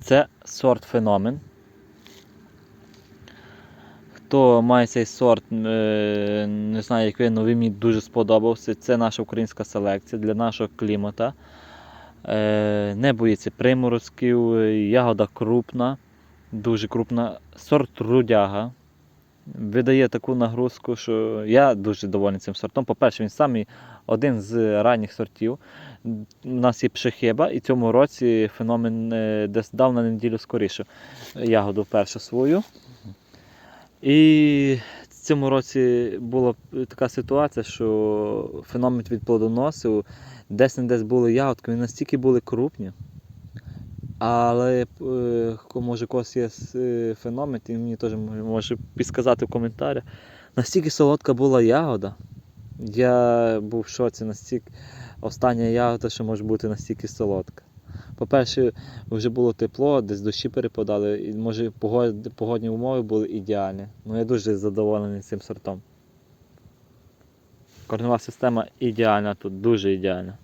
Це сорт феномен. Хто має цей сорт, е, не знаю, як він, але він мені дуже сподобався. Це наша українська селекція для нашого клімата. Е, Не боїться приморозків, ягода крупна, дуже крупна. Сорт рудяга. Видає таку нагрузку, що я дуже довольний цим сортом. По-перше, він самий один з ранніх сортів. У нас є пшехиба, і цьому році феномен е, десь дав на неділю скоріше ягоду першу свою. І в цьому році була така ситуація, що феномен відплодоносив, десь не десь були ягодки, вони настільки були крупні. Але е, може когось є е, феномен, і мені теж може- підсказати в коментарях. Настільки солодка була ягода. Я був в шоці, настільки остання ягода, що може бути настільки солодка. По-перше, вже було тепло, десь дощі перепадали, і може погодні умови були ідеальні. Ну я дуже задоволений цим сортом. Корнева система ідеальна тут, дуже ідеальна.